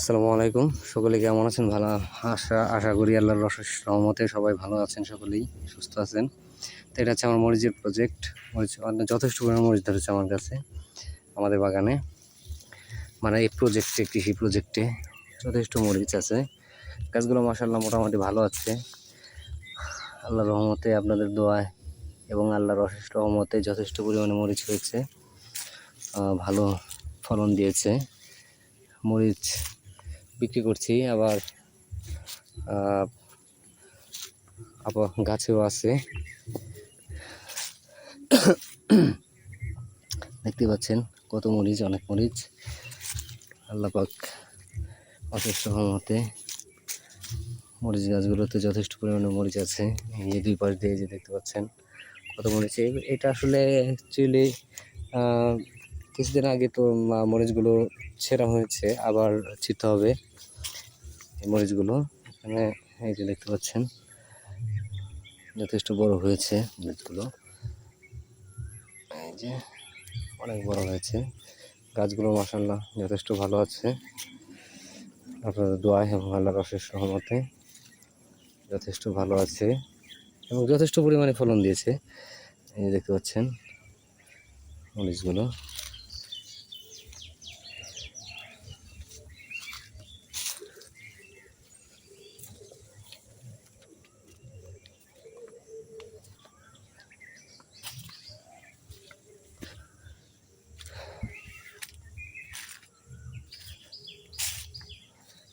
আসসালামু আলাইকুম। সকলে কেমন আছেন? ভালো আশা আশা করি আল্লাহর রসের রহমতে সবাই ভালো আছেন, সকলেই সুস্থ আছেন। তো এটা হচ্ছে আমার মরিচের প্রজেক্ট মরিচ মানে যথেষ্ট পরিমাণ মরিচ ধরেছে আমার কাছে, আমাদের বাগানে। মানে এই প্রজেক্টে কৃষি প্রজেক্টে যথেষ্ট মরিচ আছে। গাছগুলো মাসাল্লাহ মোটামুটি ভালো আছে। আল্লাহর রহমতে, আপনাদের দোয়ায় এবং আল্লাহর অশেষ রহমতে যথেষ্ট পরিমাণে মরিচ হয়েছে। ভালো ফলন দিয়েছে। মরিচ বিক্রি করছি, আবার আবার গাছেও আছে। দেখতে পাচ্ছেন কত মরিচ, অনেক মরিচ। আল্লাহ পাক অশেষ রহমতে মরিচ গাছগুলোতে যথেষ্ট পরিমাণে মরিচ আছে। এই যে দুই পাশ দিয়ে যে দেখতে পাচ্ছেন কত মরিচ। এটা আসলে অ্যাকচুয়ালি কিছুদিন আগে তো মরিচগুলো ছেঁড়া হয়েছে, আবার ছিটতে হবে এই মরিচগুলো। এখানে এই যে দেখতে পাচ্ছেন, যথেষ্ট বড় হয়েছে মরিচগুলো। এই যে অনেক বড় হয়েছে। গাছগুলো মাসাল্লাহ যথেষ্ট ভালো আছে। আপনাদের দোয়া এবং আল্লাহর অশেষ রহমতে যথেষ্ট ভালো আছে এবং যথেষ্ট পরিমাণে ফলন দিয়েছে। এই দেখতে পাচ্ছেন মরিচগুলো।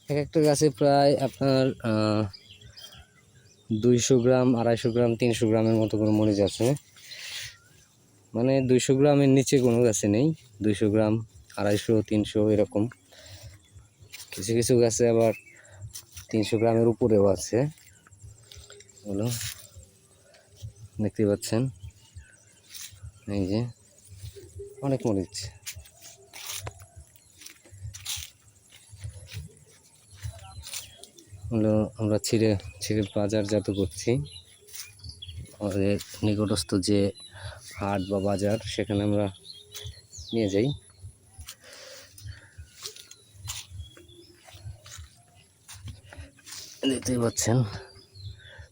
এক একটা গাছে প্রায় আপনার দুইশো গ্রাম, আড়াইশো গ্রাম, তিনশো গ্রামের মতো করে মরিচ আছে। মানে দুইশো গ্রামের নিচে কোনো গাছে নেই। দুইশো গ্রাম, আড়াইশো, তিনশো এরকম। কিছু কিছু গাছে আবার তিনশো গ্রামের উপরেও আছে। এগুলো দেখতে পাচ্ছেন? এই যে, অনেক মরিচ। আমরা ছিঁড়ে ছিঁড়ে বাজারজাত করছি। আমাদের নিকটস্থ যে হাট বা বাজার, সেখানে আমরা নিয়ে যাই। দেখতেই পাচ্ছেন।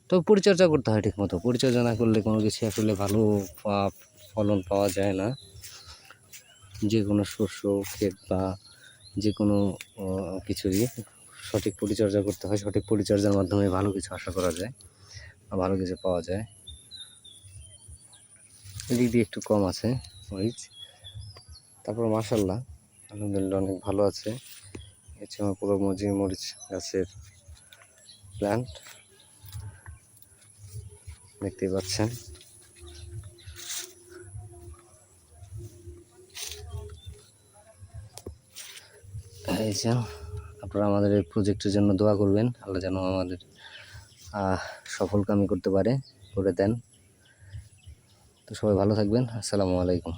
তো পরিচর্যা করতে হয় ঠিক মতো পরিচর্যা না করলে কোনো কিছু আসলে ভালো ফলন পাওয়া যায় না। যে কোনো শস্য, ক্ষেত বা যে কোনো কিছুরই। সঠিক পরিচর্যা করতে হয়, সঠিক পরিচর্যার মাধ্যমে ভালো কিছু আশা করা যায় ভালো কিছু পাওয়া যায়। এদিক দিয়ে একটু কম আছে মরিচ। তারপর মাসাল্লাহ আলহামদুলিল্লাহ অনেক ভালো আছে। হচ্ছে আমার পুরো মজি মরিচ গাছের প্ল্যান্ট দেখতেই পাচ্ছেন। এই যে আপনারা আমাদের এই প্রজেক্টের জন্য দোয়া করবেন। আল্লাহ যেন আমাদের সফলকামী করতে পারে, করে দেন। তো সবাই ভালো থাকবেন। আসসালামু আলাইকুম।